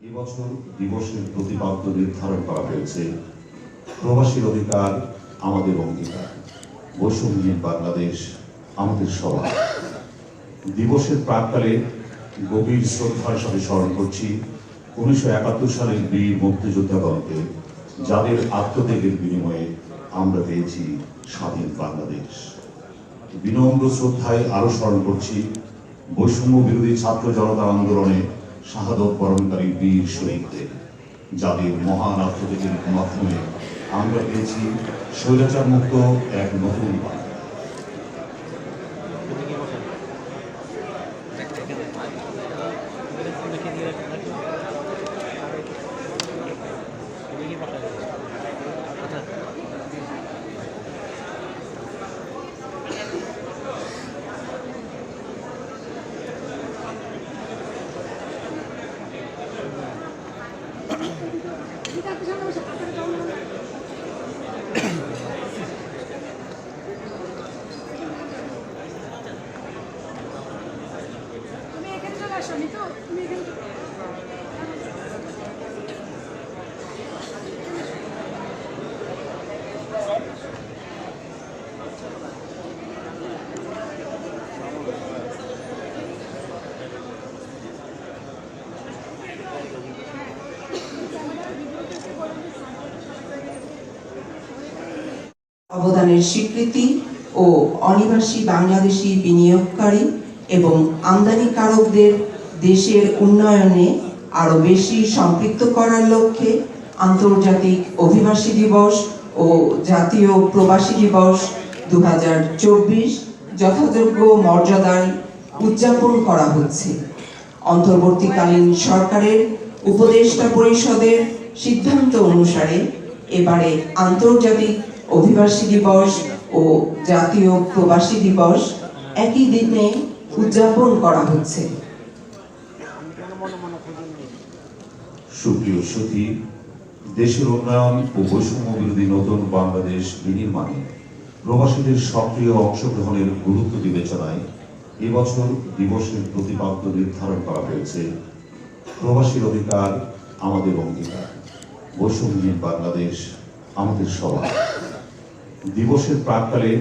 এবছর দিবসের প্রতিপাদ্য নির্ধারণ করা হয়েছে। প্রবাসীর অধিকার আমাদের অঙ্গীকার। বৈষম্যহীন বাংলাদেশ আমাদের সবার। দিবসের প্রাককালে গভীর শ্রদ্ধার সাথে স্মরণ করছি উনিশশো একাত্তর সালের বীর মুক্তিযোদ্ধাগণকে যাদের আত্মত্যাগের বিনিময়ে আমরা পেয়েছি স্বাধীন বাংলাদেশ। বিনম্র শ্রদ্ধায় আরও স্মরণ করছি বৈষম্য বিরোধী ছাত্র জনতা আন্দোলনে শাহাদত বরণকারী বীর শহীদদের। যাদের মহান আত্মত্যাগের মাধ্যমে আমরা পেয়েছি স্বৈরাচার মুক্ত এক নতুন বাংলা অবদানের স্বীকৃতি ও অনিবাসী বাংলাদেশি বিনিয়োগকারী এবং আমদানিকারকদের দেশের উন্নয়নে আরও বেশি সম্পৃক্ত করার লক্ষ্যে আন্তর্জাতিক অভিবাসী দিবস ও জাতীয় প্রবাসী দিবস দু হাজার চব্বিশ যথাযোগ্য মর্যাদায় উদযাপন করা হচ্ছে। অন্তর্বর্তীকালীন সরকারের উপদেষ্টা পরিষদের সিদ্ধান্ত অনুসারে এবারে আন্তর্জাতিক অভিবাসী দিবস ও জাতীয় প্রবাসী দিবস একই দিনে উদযাপন করা হচ্ছে। সুপ্রিয় সতী দেশের উন্নয়ন ও বৈষম্য বিরোধী নতুন বাংলাদেশ বিনির্মাণে প্রবাসীদের সক্রিয় অংশগ্রহণের গুরুত্ব বিবেচনায় এবছর দিবসের প্রতিপাদ্য নির্ধারণ করা হয়েছে। প্রবাসীর অধিকার আমাদের অঙ্গীকার। বৈষম্যহীন বাংলাদেশ আমাদের সবার। দিবসের প্রাককালে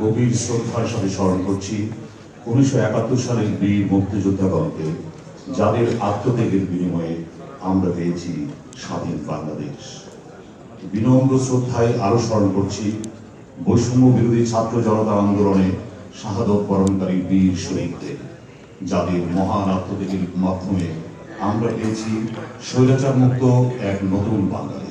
গভীর শ্রদ্ধার সাথে স্মরণ করছি। উনিশশো একাত্তর সালের বীর মুক্তিযোদ্ধাগণকে যাদের আত্মত্যাগের বিনিময়ে আমরা পেয়েছি স্বাধীন বাংলাদেশ। বিনম্র শ্রদ্ধায় আরও স্মরণ করছি, বৈষম্য বিরোধী ছাত্র জনতা আন্দোলনে শাহাদত বরণকারী বীর শহীদদের, যাদের মহান আত্মত্যাগের মাধ্যমে আমরা পেয়েছি স্বৈরাচার মুক্ত এক নতুন বাংলাদেশ।